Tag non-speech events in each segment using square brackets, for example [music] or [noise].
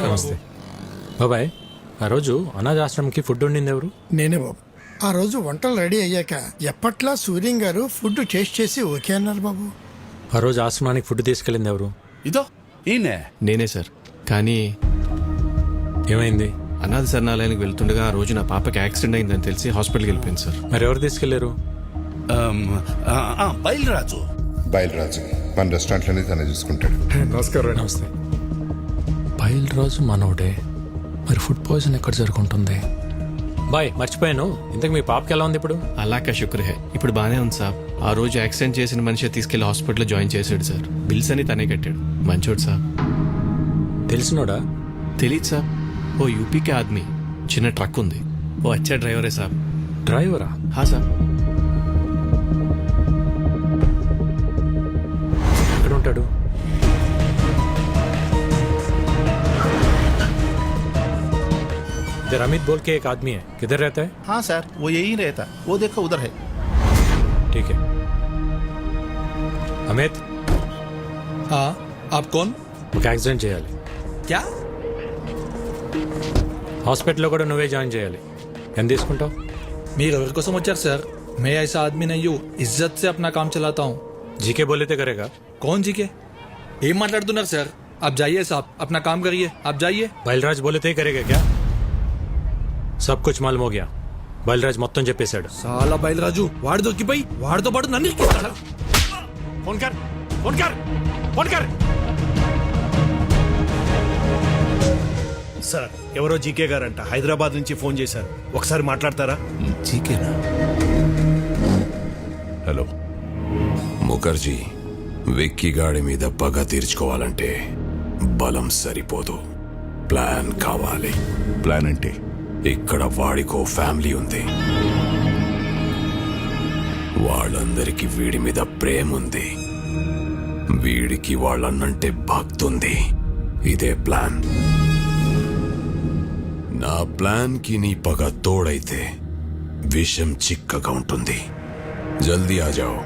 నమస్తే. బాబాయ్ ఆ రోజు అనాథ ఆశ్రమంకి ఫుడ్ ఉండింది ఎవరు? నేనే బాబు. ఆ రోజు వంటలు రెడీ అయ్యాక ఎప్పట్లా సూర్యం గారు ఫుడ్ టేస్ట్ చేసి ఓకే అన్నారు బాబు. ఆ రోజు ఆశ్రమానికి ఫుడ్ తీసుకెళ్ళింది ఎవరు? ఇదో ఈయనే. నేనే సార్. కానీ ఏమైంది? అనాథ శరణాలయానికి వెళ్తుండగా ఆ రోజు నా పాపకి యాక్సిడెంట్ అయిందని తెలిసి హాస్పిటల్కి వెళ్ళిపోయింది సార్. మరి ఎవరు తీసుకెళ్ళారు? బయలురాజు. బయలురాజు. మన రెస్టారెంట్లోనే తనే చూసుకుంటాడు. నమస్తే. బయలు రోజు మనోడే. మరి ఫుడ్ పాయిజన్ ఎక్కడ జరుగుంటుంది? బాయ్ మర్చిపోయాను. ఇంతకు మీ పాపకి ఎలా ఉంది ఇప్పుడు? అలాకా శుక్ర హే ఇప్పుడు బాగానే ఉంది సార్. ఆ రోజు యాక్సిడెంట్ చేసిన మనిషి తీసుకెళ్ళి హాస్పిటల్లో జాయిన్ చేశాడు సార్. బిల్స్ అని తనే కట్టాడు. మంచోడు సార్. తెలిసినోడా? తెలీదు సార్. ఓ యూపీకే ఆద్మీ. చిన్న ట్రక్ ఉంది. ఓ అచ్చా డ్రైవరే సార్. డ్రైవరా? హా సార్. ఎక్కడ ఉంటాడు इधर अमित बोल के एक आदमी है किधर रहता है हाँ सर वो यही रहता वो देखो उधर है ठीक है అమిత్ हाँ आप कौन ఒక యాక్సిడెంట్ చేయాలి क्या హాస్పిటల్లో కూడా నువ్వే జాయిన్ చేయాలి ఎంత తీసుకుంటావు మీరు ఎవరి కోసం వచ్చారు सर मैं ऐसा आदमी नहीं हूँ इज्जत से अपना काम चलाता हूँ జీకే బోలితే కరేగా कौन जी के ఏం మాట్లాడుతున్నారు సార్ आप जाइए साहब अपना काम करिए आप जाइए బయలరాజ్ బోలితే ही करेगा क्या సబ్ కుచ్ మాలం మోగ్యా మొత్తం చెప్పేశాడు. చాలా బయలురాజు వాడి దొక్కిపోయి వాడితో పాటు నన్ను ఇరికిస్తాడా. ఫోన్ కర్ సార్ ఎవరో జీకే గారంట. హైదరాబాద్ నుంచి ఫోన్ చేశారు. ఒకసారి మాట్లాడతారా? జీకేనా? హలో. ముఖర్జీ వెక్కిగాడి మీద పగ తీర్చుకోవాలంటే బలం సరిపోదు. ప్లాన్ కావాలి. ప్లాన్ అంటే? ఇక్కడ వాడికో ఫ్యామిలీ ఉంది. వాళ్ళందరికీ వీడి మీద ప్రేమ ఉంది. వీడికి వాళ్ళన్నంటే భక్తుంది ఇదే ప్లాన్. నా ప్లాన్కి నీ పగ తోడైతే విషం చిక్కగా ఉంటుంది. జల్దీ ఆ జాओ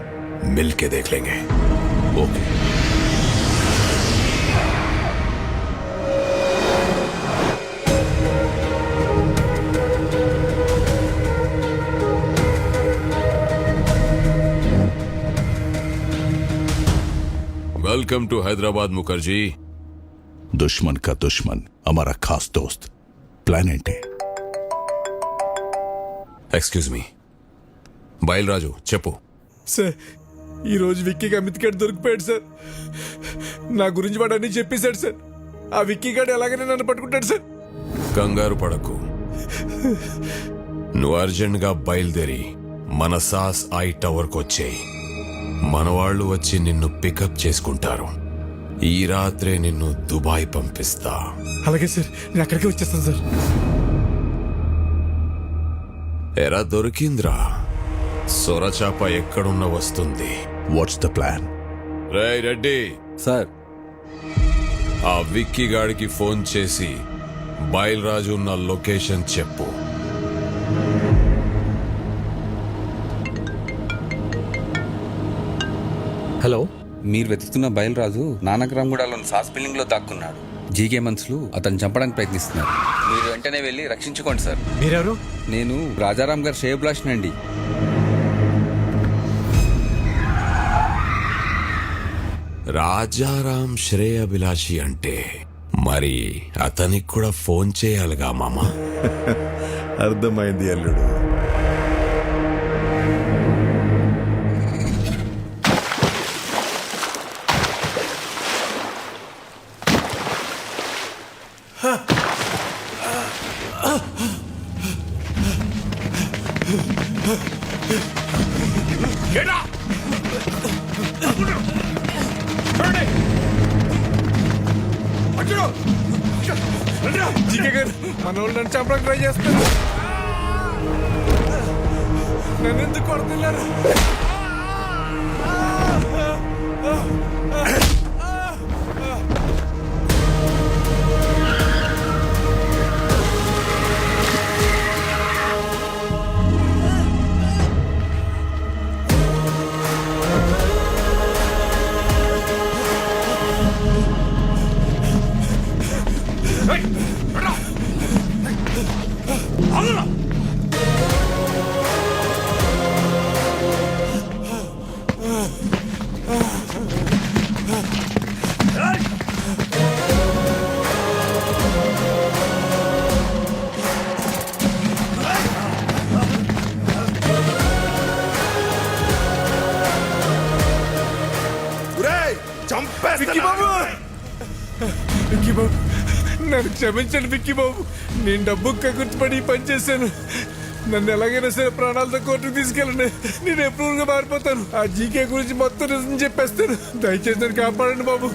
మిల్కే దేఖ్ లేంగే ఓకే. టు హైదరాబాద్ ముఖర్జీ. దుష్మన్ కా దుష్మన్ అమారా ఖాస్ దోస్త్. દોસ્ત ప్లానెట్ ఎక్స్క్యూజ్ మీ బయలురాజు చెప్పు. సార్ ఈరోజు విక్కీ అమిత్ గడ్ దొరికిపోయాడు సార్. నా గురించి వాడు అన్ని చెప్పేశాడు సార్. ఆ విక్కీ గడ్ ఎలాగైనా నన్ను పట్టుకుంటాడు సార్. కంగారు పడకు. నువ్వు అర్జెంట్గా బయలుదేరి మన సాస్ ఐ టవర్కి వచ్చేయి మన వాళ్ళు వచ్చి నిన్ను పికప్ చేసుకుంటారు. ఈ రాత్రే నిన్ను దుబాయ్ పంపిస్తా. అలాగే సార్ నేను అక్కడికే వచ్చేస్తాను సార్. ఎరా దొరికింద్రా. సొరచాప ఎక్కడున్న వస్తుంది. వాట్స్ ద ప్లాన్ రే రెడ్డి. సార్. ఆ విక్కీ గాడికి ఫోన్ చేసి బయలురాజు ఉన్న లొకేషన్ చెప్పు. హలో మీరు వెతుకుతున్న బయలురాజు నానక్రామ్గూడలోని సాస్ బిల్డింగ్లో దాక్కున్నాడు. జీకే మనుషులు అతను చంపడానికి ప్రయత్నిస్తున్నారు. మీరు వెంటనే వెళ్ళి రక్షించుకోండి సార్. మీరెవరు? నేను రాజారాం గారి షేబ్లాషన్ అండి. రాజారాం శ్రేయభిలాషి అంటే మరి అతనికి కూడా ఫోన్ చేయాలిగా మామ? [laughs] అర్థమైంది అల్లుడు. జీకే గారు మన వాళ్ళు నన్ను చంపడానికి ట్రై చేస్తారు నన్ను ఎందుకు కొడుతున్నారు విక్కీ బాబు! విక్కీ బాబు నన్ను క్షమించండి విక్కీ బాబు. నేను డబ్బు కగుర్తుపడి పని చేశాను. నన్ను ఎలాగైనా సరే ప్రాణాలతో కోర్టుకు తీసుకెళ్ళండి. నేను ఎప్పుడు మారిపోతాను. ఆ జీకే గురించి మొత్తం నిజం చెప్పేస్తాను. దయచేసి నన్ను కాపాడండి బాబు.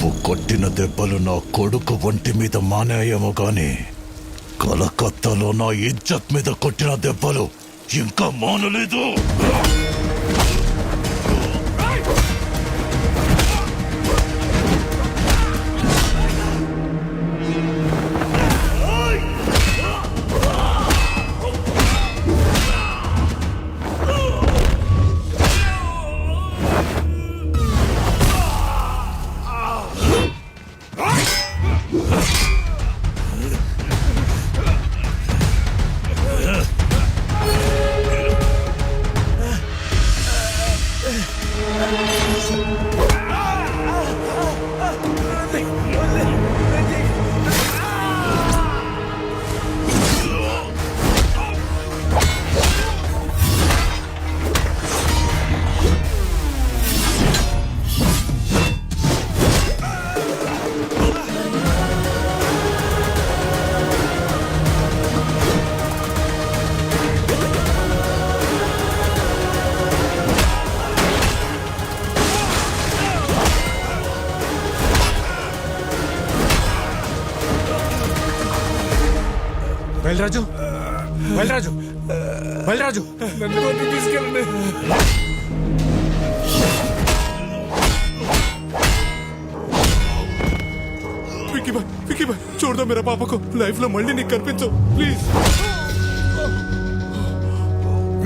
నువ్వు కొట్టిన దెబ్బలు నా కొడుకు ఒంటి మీద మానేయేమో గాని కలకత్తాలో నా ఇజ్జత్ మీద కొట్టిన దెబ్బలు ఇంకా మానలేదు. బలరాజు. బలరాజు. బలరాజు. నన్ను తీసుకెళ్ళండి. వికీ బాయ్ వికీ బాయ్ చూడదా మీరా పాపకు? లైఫ్లో మళ్ళీ నీకు కనిపించవు. ప్లీజ్.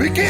వికీ